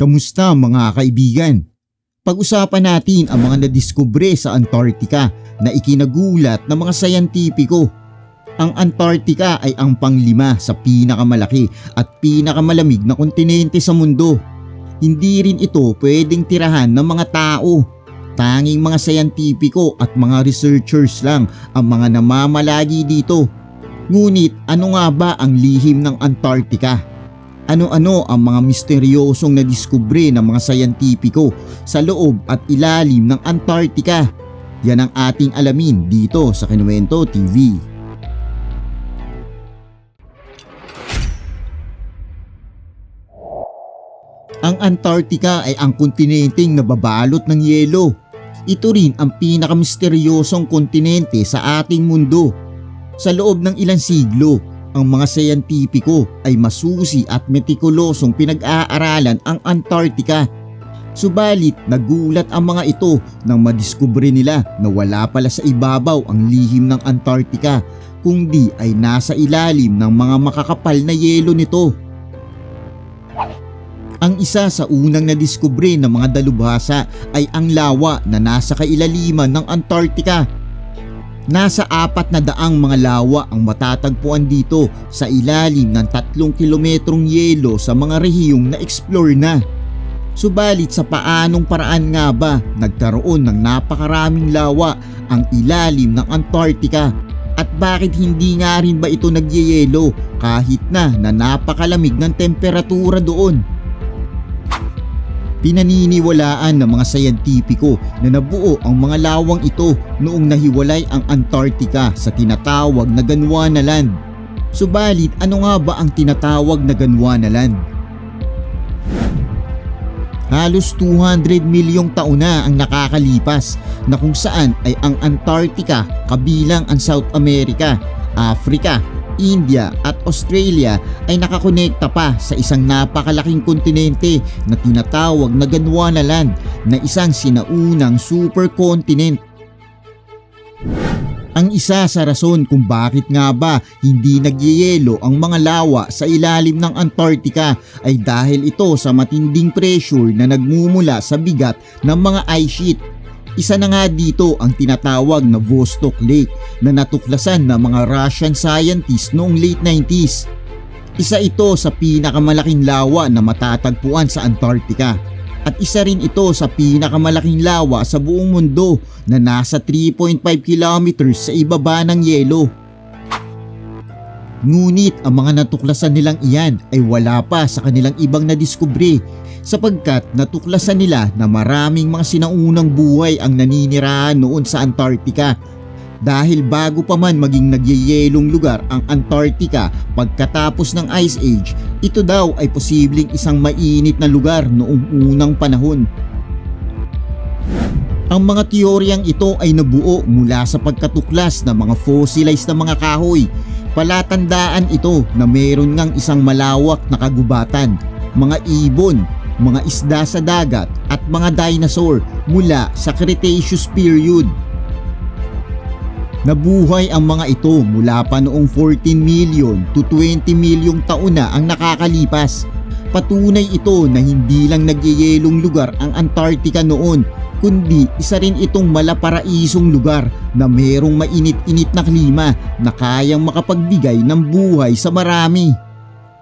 Kamusta mga kaibigan? Pag-usapan natin ang mga nadiskubre sa Antarctica na ikinagulat ng mga sayantipiko. Ang Antarctica ay ang panglima sa pinakamalaki at pinakamalamig na kontinente sa mundo. Hindi rin ito pwedeng tirahan ng mga tao. Tanging mga sayantipiko at mga researchers lang ang mga namamalagi dito. Ngunit ano nga ba ang lihim ng Antarctica? Ano-ano ang mga misteryosong nadiskubre ng mga sayantipiko sa loob at ilalim ng Antarctica? Yan ang ating alamin dito sa Kinuwento TV. Ang Antarctica ay ang kontinenteng nababalot ng yelo. Ito rin ang pinakamisteryosong kontinente sa ating mundo. Sa loob ng ilang siglo, ang mga sayantipiko ay masusi at metikulosong pinag-aaralan ang Antarctica. Subalit nagulat ang mga ito nang madiskubre nila na wala pala sa ibabaw ang lihim ng Antarctica kundi ay nasa ilalim ng mga makakapal na yelo nito. Ang isa sa unang nadiskubre ng mga dalubhasa ay ang lawa na nasa kailaliman ng Antarctica. Nasa apat na daang mga lawa ang matatagpuan dito sa ilalim ng tatlong kilometrong yelo sa mga rehiyong na-explore na. Subalit sa paanong paraan nga ba nagkaroon ng napakaraming lawa ang ilalim ng Antarctica at bakit hindi nga rin ba ito nagyeyelo kahit na na napakalamig ng temperatura doon? Pinaniniwalaan ng mga sayantipiko na nabuo ang mga lawang ito noong nahiwalay ang Antarctica sa tinatawag na Gondwana Land. Subalit ano nga ba ang tinatawag na Gondwana Land? Halos 200 milyong taon na ang nakakalipas na kung saan ay ang Antarctica kabilang ang South America, Africa, India at Australia ay nakakonekta pa sa isang napakalaking kontinente na tinatawag na Gondwana Land na isang sinaunang supercontinent. Ang isa sa rason kung bakit nga ba hindi nagyeyelo ang mga lawa sa ilalim ng Antarctica ay dahil ito sa matinding pressure na nagmumula sa bigat ng mga ice sheet isa na nga dito ang tinatawag na Vostok Lake na natuklasan ng mga Russian scientists noong late 90s. Isa ito sa pinakamalaking lawa na matatagpuan sa Antarctica at isa rin ito sa pinakamalaking lawa sa buong mundo na nasa 3.5 kilometers sa ibaba ng yelo. Ngunit ang mga natuklasan nilang iyan ay wala pa sa kanilang ibang nadiskubre sapagkat natuklasan nila na maraming mga sinaunang buhay ang naninirahan noon sa Antarctica dahil bago pa man maging nagyeyelong lugar ang Antarctica pagkatapos ng Ice Age, ito daw ay posibleng isang mainit na lugar noong unang panahon. Ang mga teoryang ito ay nabuo mula sa pagkatuklas ng mga fossilized na mga kahoy. Palatandaan ito na mayroon ngang isang malawak na kagubatan, mga ibon, mga isda sa dagat at mga dinosaur mula sa Cretaceous period. Nabuhay ang mga ito mula pa noong 14 million to 20 milyong taon na ang nakakalipas. Patunay ito na hindi lang nagyeyelong lugar ang Antarctica noon, kundi isa rin itong malaparaisong lugar na mayroong mainit-init na klima na kayang makapagbigay ng buhay sa marami.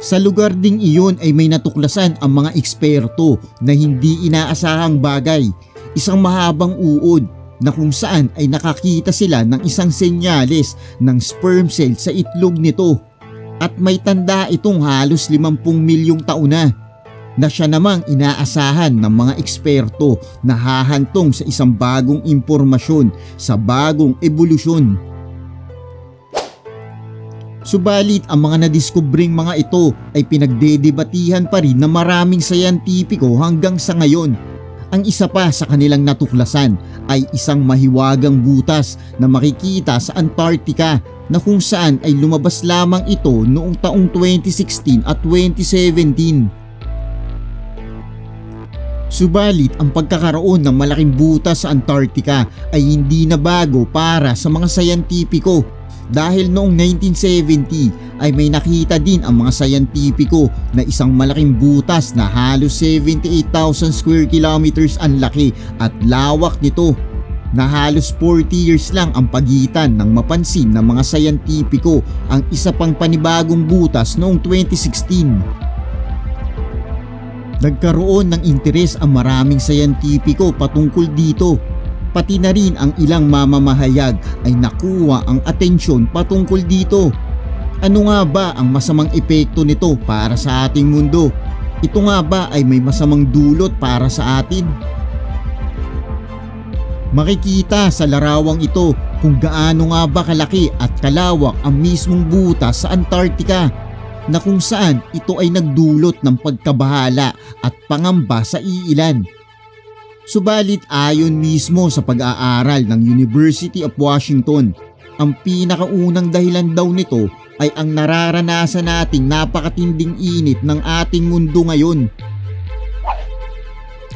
Sa lugar ding iyon ay may natuklasan ang mga eksperto na hindi inaasahang bagay, isang mahabang uod na kung saan ay nakakita sila ng isang senyales ng sperm cell sa itlog nito at may tanda itong halos 50 milyong taon na na siya namang inaasahan ng mga eksperto na hahantong sa isang bagong impormasyon sa bagong ebolusyon. Subalit ang mga nadiskubring mga ito ay pinagdedebatihan pa rin ng maraming sayantipiko hanggang sa ngayon ang isa pa sa kanilang natuklasan ay isang mahiwagang butas na makikita sa Antarctica na kung saan ay lumabas lamang ito noong taong 2016 at 2017. Subalit ang pagkakaroon ng malaking butas sa Antarctica ay hindi na bago para sa mga sayantipiko dahil noong 1970 ay may nakita din ang mga sayantipiko na isang malaking butas na halos 78,000 square kilometers ang laki at lawak nito na halos 40 years lang ang pagitan ng mapansin ng mga sayantipiko ang isa pang panibagong butas noong 2016. Nagkaroon ng interes ang maraming sayantipiko patungkol dito pati na rin ang ilang mamamahayag ay nakuha ang atensyon patungkol dito. Ano nga ba ang masamang epekto nito para sa ating mundo? Ito nga ba ay may masamang dulot para sa atin? Makikita sa larawang ito kung gaano nga ba kalaki at kalawak ang mismong butas sa Antarctica na kung saan ito ay nagdulot ng pagkabahala at pangamba sa iilan. Subalit ayon mismo sa pag-aaral ng University of Washington, ang pinakaunang dahilan daw nito ay ang nararanasan nating napakatinding init ng ating mundo ngayon.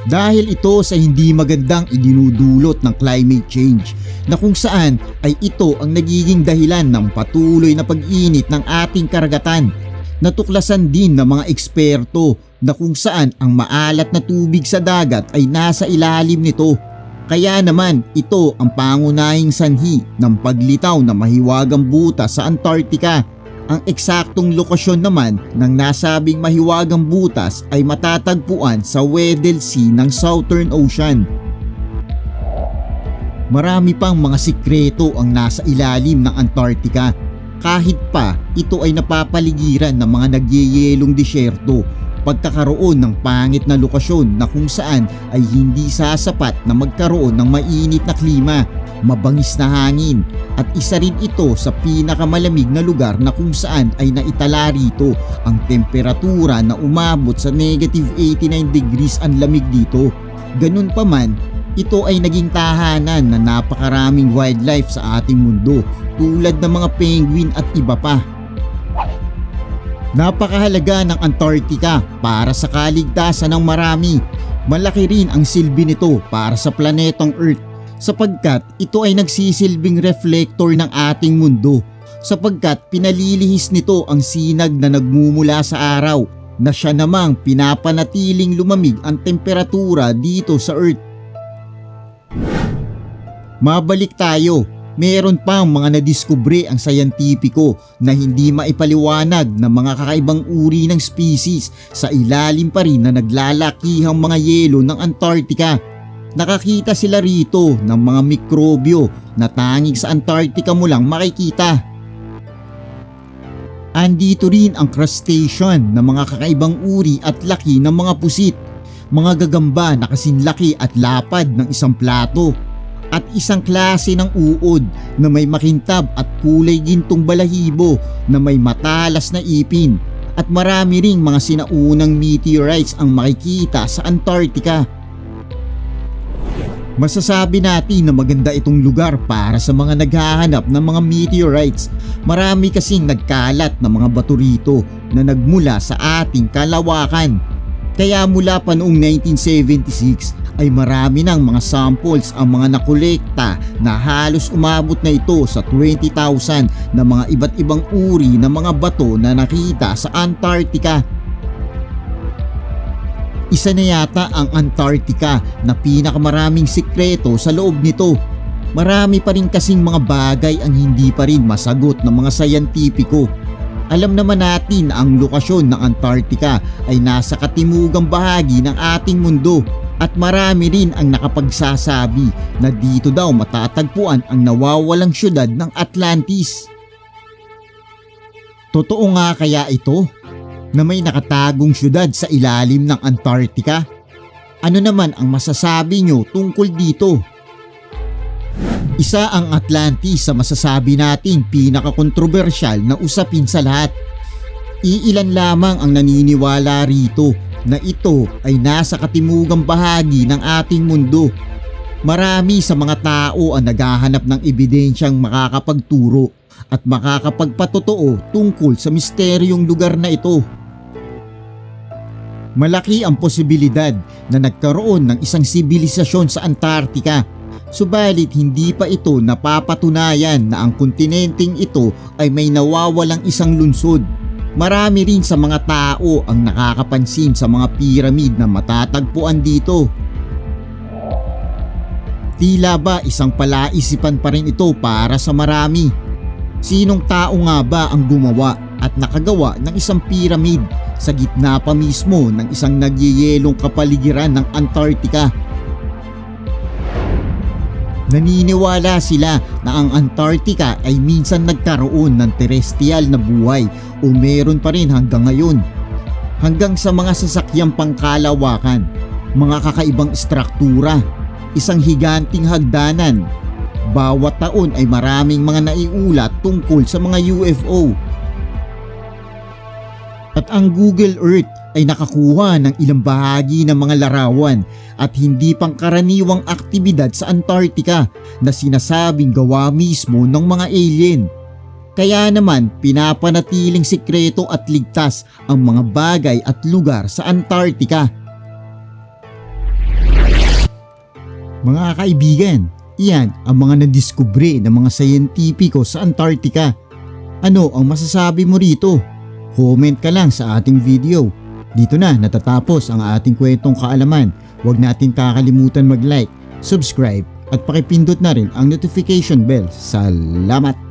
Dahil ito sa hindi magandang idinudulot ng climate change na kung saan ay ito ang nagiging dahilan ng patuloy na pag-init ng ating karagatan. Natuklasan din ng mga eksperto na kung saan ang maalat na tubig sa dagat ay nasa ilalim nito. Kaya naman ito ang pangunahing sanhi ng paglitaw ng mahiwagang butas sa Antarctica. Ang eksaktong lokasyon naman ng nasabing mahiwagang butas ay matatagpuan sa Weddell Sea ng Southern Ocean. Marami pang mga sikreto ang nasa ilalim ng Antarctica kahit pa ito ay napapaligiran ng mga nagyeyelong disyerto pagkakaroon ng pangit na lokasyon na kung saan ay hindi sasapat na magkaroon ng mainit na klima, mabangis na hangin at isa rin ito sa pinakamalamig na lugar na kung saan ay naitala rito ang temperatura na umabot sa negative 89 degrees ang lamig dito. Ganun pa man, ito ay naging tahanan na napakaraming wildlife sa ating mundo tulad ng mga penguin at iba pa. Napakahalaga ng Antarctica para sa kaligtasan ng marami. Malaki rin ang silbi nito para sa planetang Earth sapagkat ito ay nagsisilbing reflector ng ating mundo sapagkat pinalilihis nito ang sinag na nagmumula sa araw na siya namang pinapanatiling lumamig ang temperatura dito sa Earth. Mabalik tayo Meron pang mga nadiskubre ang sayantipiko na hindi maipaliwanag ng mga kakaibang uri ng species sa ilalim pa rin na naglalakihang mga yelo ng Antarctica. Nakakita sila rito ng mga mikrobyo na tanging sa Antarctica mo lang makikita. Andito rin ang crustacean na mga kakaibang uri at laki ng mga pusit, mga gagamba na kasinlaki at lapad ng isang plato at isang klase ng uod na may makintab at kulay gintong balahibo na may matalas na ipin at marami ring mga sinaunang meteorites ang makikita sa Antarctica. Masasabi natin na maganda itong lugar para sa mga naghahanap ng mga meteorites. Marami kasing nagkalat na mga bato rito na nagmula sa ating kalawakan. Kaya mula pa noong 1976 ay marami ng mga samples ang mga nakolekta na halos umabot na ito sa 20,000 na mga iba't ibang uri ng mga bato na nakita sa Antarctica. Isa na yata ang Antarctica na pinakamaraming sikreto sa loob nito. Marami pa rin kasing mga bagay ang hindi pa rin masagot ng mga sayantipiko. Alam naman natin na ang lokasyon ng Antarctica ay nasa katimugang bahagi ng ating mundo at marami rin ang nakapagsasabi na dito daw matatagpuan ang nawawalang syudad ng Atlantis. Totoo nga kaya ito na may nakatagong syudad sa ilalim ng Antarctica? Ano naman ang masasabi nyo tungkol dito? Isa ang Atlantis sa masasabi nating pinakakontrobersyal na usapin sa lahat. Iilan lamang ang naniniwala rito na ito ay nasa katimugang bahagi ng ating mundo. Marami sa mga tao ang naghahanap ng ebidensyang makakapagturo at makakapagpatotoo tungkol sa misteryong lugar na ito. Malaki ang posibilidad na nagkaroon ng isang sibilisasyon sa Antarctica Subalit hindi pa ito napapatunayan na ang kontinenteng ito ay may nawawalang isang lungsod. Marami rin sa mga tao ang nakakapansin sa mga piramid na matatagpuan dito. Tila ba isang palaisipan pa rin ito para sa marami? Sinong tao nga ba ang gumawa at nakagawa ng isang pyramid sa gitna pa mismo ng isang nagyeyelong kapaligiran ng Antarctica? Naniniwala sila na ang Antarctica ay minsan nagkaroon ng terrestrial na buhay o meron pa rin hanggang ngayon. Hanggang sa mga sasakyang pangkalawakan, mga kakaibang struktura, isang higanting hagdanan. Bawat taon ay maraming mga naiulat tungkol sa mga UFO. At ang Google Earth ay nakakuha ng ilang bahagi ng mga larawan at hindi pangkaraniwang aktibidad sa Antarctica na sinasabing gawa mismo ng mga alien. Kaya naman pinapanatiling sikreto at ligtas ang mga bagay at lugar sa Antarctica. Mga kaibigan, iyan ang mga nadiskubre ng mga sayentipiko sa Antarctica. Ano ang masasabi mo rito? Comment ka lang sa ating video. Dito na natatapos ang ating kwentong kaalaman. Huwag natin kakalimutan mag-like, subscribe at pakipindot na rin ang notification bell. Salamat!